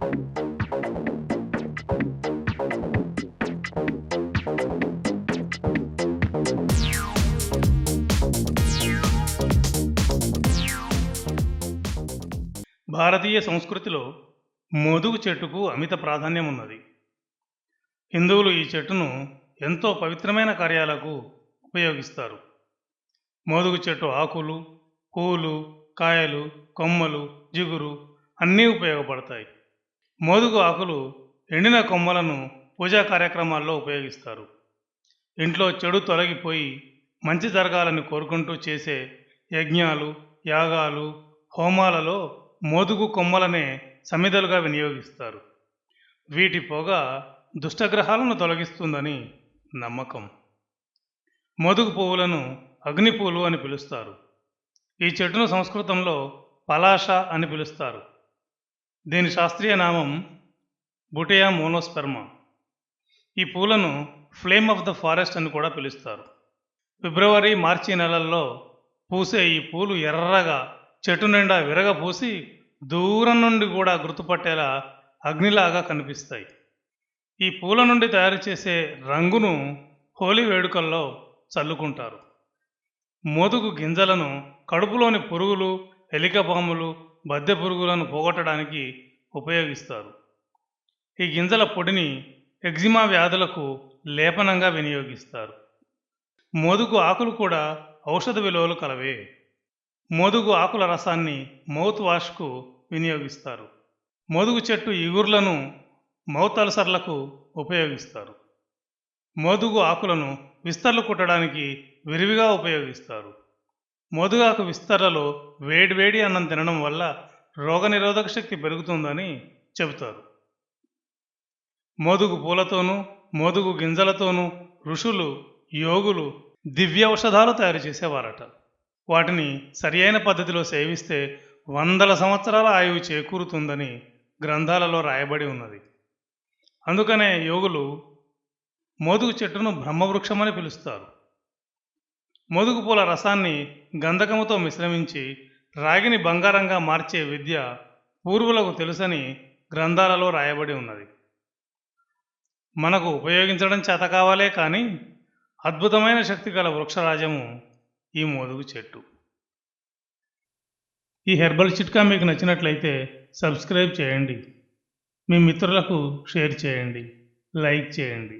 భారతీయ సంస్కృతిలో మోదుగు చెట్టుకు అమిత ప్రాధాన్యం ఉన్నది. హిందువులు ఈ చెట్టును ఎంతో పవిత్రమైన కార్యాలకు ఉపయోగిస్తారు. మోదుగు చెట్టు ఆకులు పూలు కాయలు కొమ్మలు జిగురు అన్నీ ఉపయోగపడతాయి. మోదుగు ఆకులు ఎండిన కొమ్మలను పూజా కార్యక్రమాల్లో ఉపయోగిస్తారు. ఇంట్లో చెడు తొలగిపోయి మంచి జరగాలని కోరుకుంటూ చేసే యజ్ఞాలు యాగాలు హోమాలలో మోదుగు కొమ్మలనే సమిధలుగా వినియోగిస్తారు. వీటి పొగ దుష్టగ్రహాలను తొలగిస్తుందని నమ్మకం. మోదుగు పువ్వులను అగ్ని పువ్వులు అని పిలుస్తారు. ఈ చెట్టును సంస్కృతంలో పలాష అని పిలుస్తారు. దీని శాస్త్రీయ నామం బుటయా మోనోస్పెర్మా. ఈ పూలను ఫ్లేమ్ ఆఫ్ ద ఫారెస్ట్ అని కూడా పిలుస్తారు. ఫిబ్రవరి మార్చి నెలల్లో పూసే ఈ పూలు ఎర్రగా చెట్టు నిండా విరగ పూసి దూరం నుండి కూడా గుర్తుపట్టేలా అగ్నిలాగా కనిపిస్తాయి. ఈ పూల నుండి తయారు చేసే రంగును హోలీ వేడుకల్లో చల్లుకుంటారు. మోదుగు గింజలను కడుపులోని పురుగులు ఎలికపాములు బద్దె పురుగులను పోగొట్టడానికి ఉపయోగిస్తారు. ఈ గింజల పొడిని ఎగ్జిమా వ్యాధులకు లేపనంగా వినియోగిస్తారు. మోదుగు ఆకులు కూడా ఔషధ విలువలు కలవే. మోదుగు ఆకుల రసాన్ని మౌత్ వాష్కు వినియోగిస్తారు. మోదుగు చెట్టు ఇగుర్లను మౌత్ అల్సర్లకు ఉపయోగిస్తారు. మోదుగు ఆకులను విస్తర్లు కుట్టడానికి విరివిగా ఉపయోగిస్తారు. మోదుగాకు విస్తరలో వేడివేడి అన్నం తినడం వల్ల రోగనిరోధక శక్తి పెరుగుతుందని చెబుతారు. మోదుగు పూలతోనూ మోదుగు గింజలతోనూ ఋషులు యోగులు దివ్య ఔషధాలు తయారు చేసేవారట. వాటిని సరియైన పద్ధతిలో సేవిస్తే వందల సంవత్సరాల ఆయువు చేకూరుతుందని గ్రంథాలలో రాయబడి ఉన్నది. అందుకనే యోగులు మోదుగు చెట్టును బ్రహ్మవృక్షమని పిలుస్తారు. మోదుగు పూల రసాన్ని గంధకముతో మిశ్రమించి రాగిని బంగారంగా మార్చే విద్య పూర్వులకు తెలుసని గ్రంథాలలో రాయబడి ఉన్నది. మనకు ఉపయోగించడం చేత కావాలే కానీ అద్భుతమైన శక్తి గల వృక్షరాజము ఈ మోదుగు చెట్టు. ఈ హెర్బల్ చిట్కా మీకు నచ్చినట్లయితే సబ్స్క్రైబ్ చేయండి. మీ మిత్రులకు షేర్ చేయండి. లైక్ చేయండి.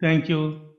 Thank you.